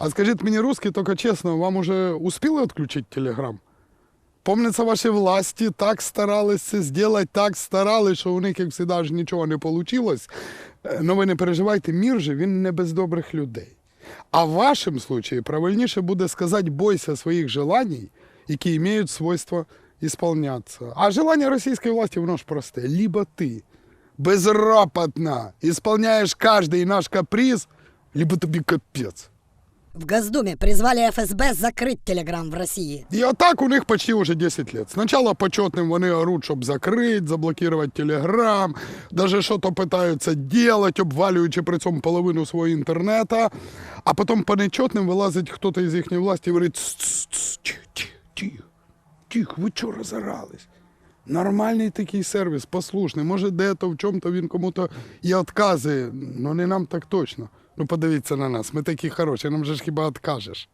А скажіть мені, русский, тільки чесно, вам уже успіли відключити телеграм? Помнится, ваші власті так старались це зробити, так старались, що у них, як завжди, ж нічого не вийшло. Ну ви не переживайте, мір же він не без добрих людей. А в вашому случае правильніше буде сказати, бойся своїх желаний, які мають свойство ісполнятися. А желання російської власті, воно ж просте. Либо ти безропотно ісполняєш кожний наш каприз, либо тобі капець. В Госдуме призвали ФСБ закрыть Телеграм в России. И а так у них почти уже 10 лет. Сначала почетным вони орут, щоб закрити, заблокувати телеграм, даже що-то питаються делать, обвалюючи при цьому половину свого інтернета. А потім по нечетним вилазить хтось із їхньої власті і говорить, «Тс, тс, тихо, тихо, тихо, тихо, ви чого розорались? Нормальний такий сервіс, послушний. Може, де-то в чому-то він кому-то і відказує, але не нам так точно. Ну, подивіться на нас, ми такі хороші, нам же ж хіба відкажеш.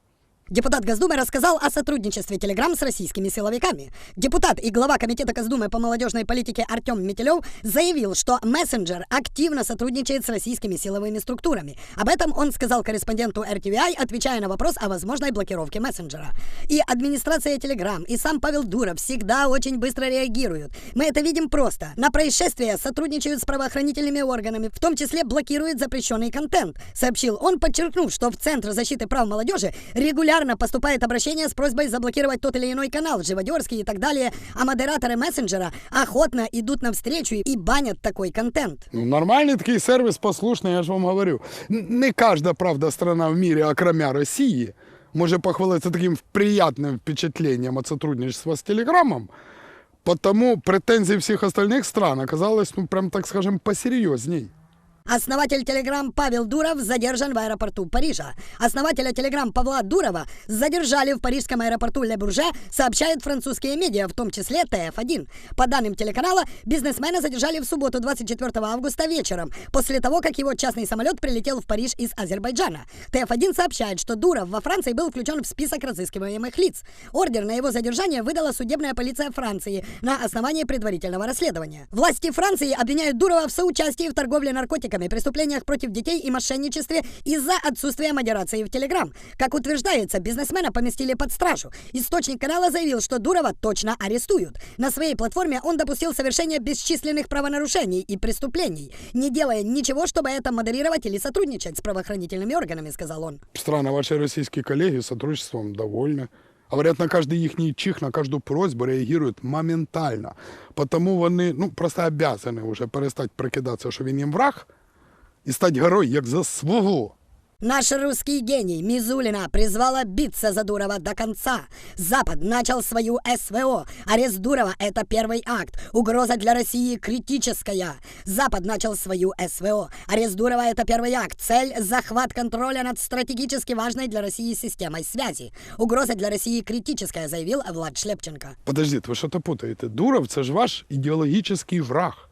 Депутат Госдумы рассказал о сотрудничестве Телеграм с российскими силовиками. Депутат и глава Комитета Госдумы по молодежной политике Артем Метелев заявил, что мессенджер активно сотрудничает с российскими силовыми структурами. Об этом он сказал корреспонденту RTVI, отвечая на вопрос о возможной блокировке мессенджера. И администрация Телеграм, и сам Павел Дуров всегда очень быстро реагируют. Мы это видим просто. На происшествия сотрудничают с правоохранительными органами, в том числе блокируют запрещенный контент, сообщил он, подчеркнув, что в Центр защиты прав молодежи регулярно поступает обращение с просьбой заблокировать тот или иной канал, живодерский и так далее, а модераторы мессенджера охотно идут навстречу и банят такой контент. Ну, нормальний такий сервіс послушний, я ж вам говорю. Не кожна, правда, страна в мірі, окромя Росії, може похвалитися таким приятним впечатлением от сотрудничества с Телеграмом, потому претензии всех остальных стран оказалось, ну, прям, так скажем, посерьезней. Основатель Телеграм Павел Дуров задержан в аэропорту Парижа. Основателя Телеграм Павла Дурова задержали в парижском аэропорту Ле Бурже, сообщают французские медиа, в том числе ТФ1. По данным телеканала, бизнесмена задержали в субботу 24 августа вечером, после того, как его частный самолет прилетел в Париж из Азербайджана. ТФ1 сообщает, что Дуров во Франции был включен в список разыскиваемых лиц. Ордер на его задержание выдала судебная полиция Франции на основании предварительного расследования. Власти Франции обвиняют Дурова в соучастии в торговле наркотиками, преступлениях против детей и мошенничестве из-за отсутствия модерации в Телеграм. Как утверждается, бизнесмена поместили под стражу. Источник канала заявил, что Дурова точно арестуют. На своей платформе он допустил совершение бесчисленных правонарушений и преступлений, не делая ничего, чтобы это модерировать или сотрудничать с правоохранительными органами, сказал он. Странно, ваши российские коллеги сотрудничеством довольны. Говорят, на каждый їхній чих, на каждую просьбу реагируют моментально. Потому вони ну, просто обязаны уже перестати прикидатися, що він їм враг, і стати герой як за свого. Наш русский гений Мизулина призвала биться за Дурова до конца. Запад начал свою СВО. Арест Дурова – это первый акт. Угроза для России критическая. Запад начал свою СВО. Арест Дурова – это первый акт. Цель – захват контроля над стратегически важной для России системой связи. Угроза для России критическая, заявил Влад Шлепченко. Подождіть, ви що то путаєте? Дуров це ж ваш ідеологічний враг.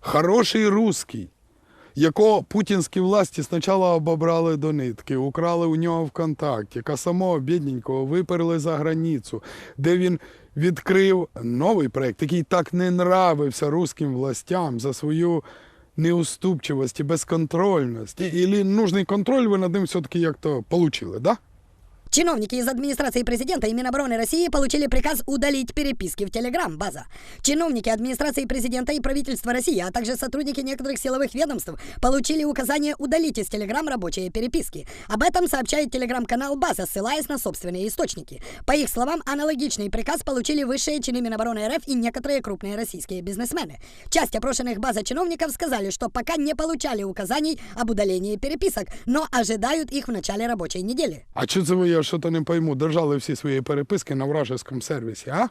Хороший русский, Якого путінські власті спочатку обобрали до нитки, украли у нього ВКонтакті, яка самого бідненького виперли за границю, де він відкрив новий проєкт, який так не нравився русським властям за свою неуступчивость і безконтрольність. І нужний контроль ви над ним все-таки як-то получили, да? Чиновники из администрации президента и Минобороны России получили приказ удалить переписки в Телеграм, база. Чиновники администрации президента и правительства России, а также сотрудники некоторых силовых ведомств получили указание удалить из Телеграм рабочие переписки. Об этом сообщает телеграм-канал База, ссылаясь на собственные источники. По их словам, аналогичный приказ получили высшие чины Минобороны РФ и некоторые крупные российские бизнесмены. Часть опрошенных база чиновников сказали, что пока не получали указаний об удалении переписок, но ожидают их в начале рабочей недели. А що це ви, я що то не пойму, держали всі свої переписки на вражескому сервісі, а?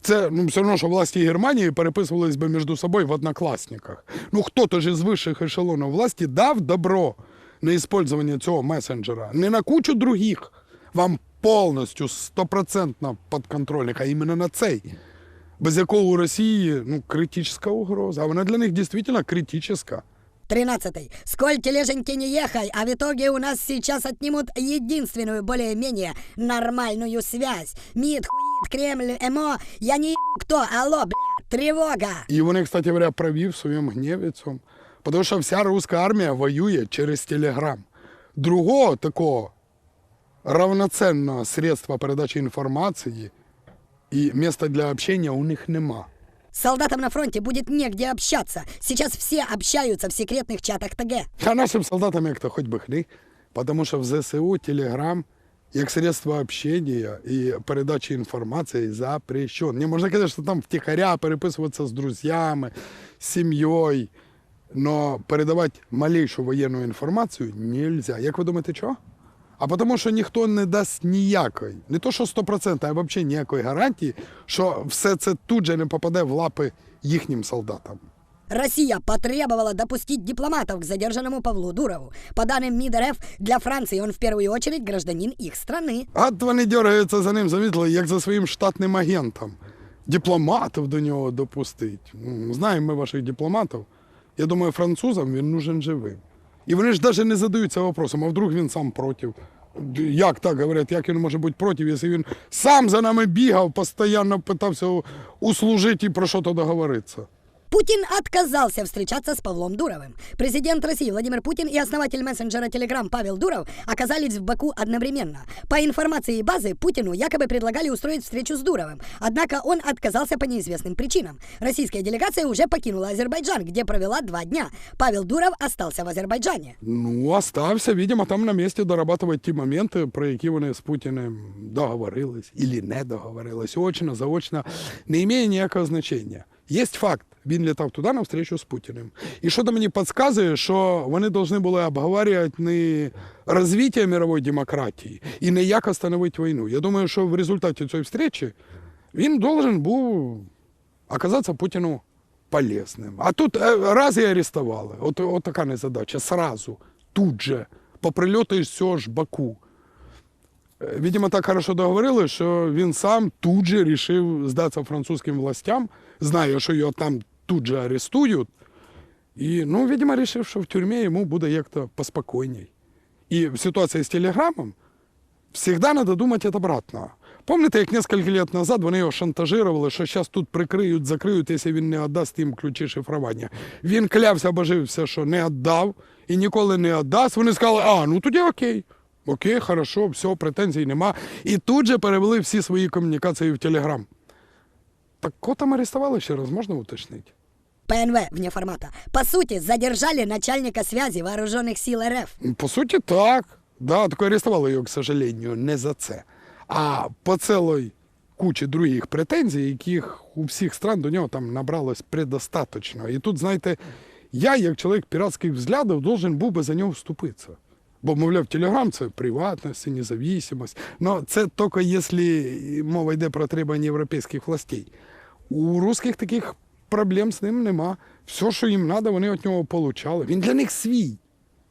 Це ну, все одно, що власті Германії переписувались би між собою в однокласниках. Ну хто-то ж із вищих ешелонів власті дав добро на использование цього месенджера. Не на кучу других. Вам повністю стопроцентно підконтрольних, а іменно на цей. Без якого у Росії ну, критична угроза. А вона для них дійсно критична. Тринадцатый. Сколь тележеньки не ехай, а в итоге у нас сейчас отнимут единственную более-менее нормальную связь. МИД, хуит, Кремль, ЭМО, я не ебу кто, алло, бля, тревога. І вони, кстати говоря, праві в своєму гніві цьому. Тому що вся руська армія воює через Телеграм. Другого такого равноценного средства передачі інформації і місця для общення у них нема. Солдатам на фронте будет негде общаться. Сейчас все общаются в секретных чатах ТГ. А нашим солдатам як то хоч би хни, тому що в ЗСУ Телеграм як средство общения і передачі інформації запрещен. Не можна казати, що там втихаря переписуватися з друзями, з сім'єю, но передавати малейшу воєнну інформацію нельзя. Як ви думаєте, чого? А тому, що ніхто не дасть ніякої, не то що 100%, а взагалі ніякої гарантії, що все це тут же не попаде в лапи їхнім солдатам. Россия потребовала допустить дипломатов к задержанному Павлу Дурову. По данным МИД РФ, для Франции он в первую очередь гражданин их страны. От вони дергаються за ним, замітили, як за своїм штатним агентом. Дипломатів до нього допустить. Знаємо ми ваших дипломатів. Я думаю, французам він нужен живим. І вони ж навіть не задаються вопросом, а вдруг він сам проти. Як так говорять, як він може бути проти, якщо він сам за нами бігав, постійно питався услужити і про що то договоритися. Путин отказался встречаться с Павлом Дуровым. Президент России Владимир Путин и основатель мессенджера Telegram Павел Дуров оказались в Баку одновременно. По информации базы, Путину якобы предлагали устроить встречу с Дуровым. Однако он отказался по неизвестным причинам. Российская делегация уже покинула Азербайджан, где провела два дня. Павел Дуров остался в Азербайджане. Ну, остався, видимо, там на місці дорабатувати ті моменти, про які вони з Путіним договорились или не договорились. Очно, заочно, не має ніякого значення. Є факт, він літав туди на встречу з Путіним. І що то мені підказує, що вони повинні були обговорювати не розвиття мирової демократії і не як остановити війну. Я думаю, що в результаті цієї встречі він должен був оказатися Путіну полезним. А тут е, раз і арестували. От, от така незадача. Сразу, тут же, по прильоту із цього ж Баку. Е, Видимо, так хорошо договорили, що він сам тут же рішив здатися французьким властям, знає, що його там тут же арестують. І, ну, видимо, рішив, що в тюрмі йому буде як-то поспокійній. І в ситуації з телеграмом надо думать от обратного. Помните, як несколько лет назад вони його шантажировали, що зараз тут прикриють, закриють, якщо він не віддасть їм ключі шифрування. Він клявся, божився, що не віддав і ніколи не віддасть. Вони сказали, а, ну тоді окей. Окей, хорошо, все, претензій нема. І тут же перевели всі свої комунікації в Телеграм. Так кого там арестували ще раз, можна уточнити? ПНВ вне формата. По сути, задержали начальника связи вооруженных сил РФ. По суті, так. Да, тільки арестували його, к сожалению, не за це. А по цілій кучі других претензій, яких у всіх стран до нього там набралось предостаточно. І тут, знаєте, я, як чоловік піратських взглядів, должен був би за нього вступитися. Бо, мовляв, Телеграм це приватність, независимость. Но це тільки якщо мова йде про требування європейських властей. У русських таких проблем з ним нема. Все, що їм треба, вони від нього получали. Він для них свій.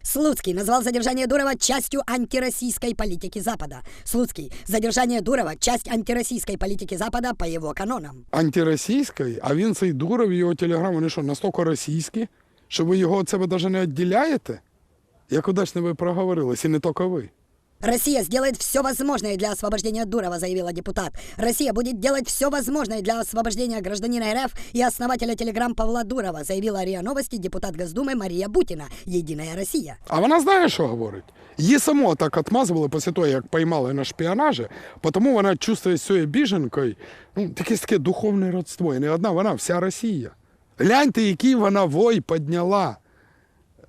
Слуцкий назвал задержание Дурова частью антироссийской политики Запада. Слуцкий. Задержание Дурова – часть антироссийской политики Запада по его канонам. антиросійської, а він цей Дуров і його телеграм, вони що, настільки російські, що ви його від себе навіть не відділяєте? Як удачно ви проговорились, і не тільки ви. Россия сделает все возможное для освобождения Дурова, заявила депутат. Россия будет делать все возможное для освобождения гражданина РФ и основателя Телеграм Павла Дурова, заявила РИА Новости депутат Госдумы Мария Бутина, Единая Россия. А вона знає, що говорить. Її само так отмазували після того, як поймали на шпіонажі, тому вона чувствує цією біженкою ну, таке таке духовне родство. І не одна вона, вся Росія. Гляньте, який вона вой підняла.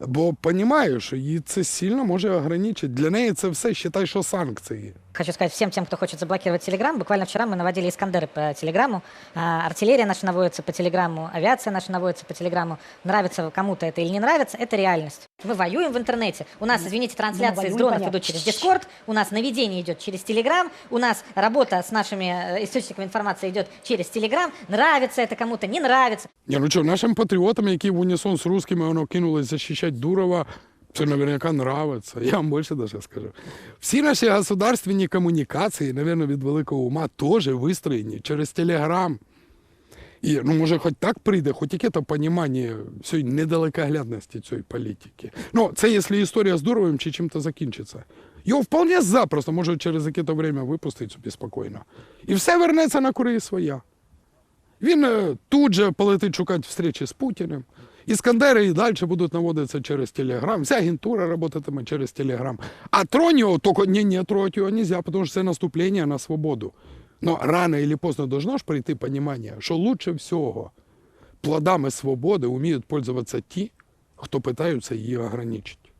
Бо розумію, що її це сильно може ограничити. Для неї це все, вважай, що санкції Хочу сказать всем тем, кто хочет заблокировать Телеграм. Буквально вчера мы наводили Искандеры по Телеграму. А, Артиллерия наша наводится по Телеграму, авиация наша наводится по Телеграму. Нравится кому-то это или не нравится, это реальность. Мы воюем в интернете. У нас, извините, трансляции воюем, с дронов понятно. идут через Дискорд, у нас наведение идет через Телеграм, у нас работа с нашими э, источниками информации идет через Телеграм. Нравится это кому-то, не нравится. Ні, ну що, нашим патріотам, які в унісон з русскими воно кинулись захищати Дурова, це наверняка нравиться. Я вам більше даже скажу. Всі наші государственні комунікації, наверное, від великого ума теж вистроєні через Телеграм. І ну, може, хоч так прийде, хоч яке то понімання цієї недалекоглядності цієї політики. Ну, це якщо історія з Дуровим чи чим-то закінчиться. Його вполне запросто може через яке-то время випустити собі спокійно. І все вернеться на кури своя. Він е, тут же полетить шукати встречі з Путіним. Іскандери і далі будуть наводитися через Телеграм. Вся агентура працюватиме через Телеграм. А тронь його, тільки ні, ні, трогать його нельзя, тому що це наступлення на свободу. Но рано или поздно должно ж прийти понимание, що лучше всього плодами свободи вміють пользуватися ті, хто питаються її ограничити.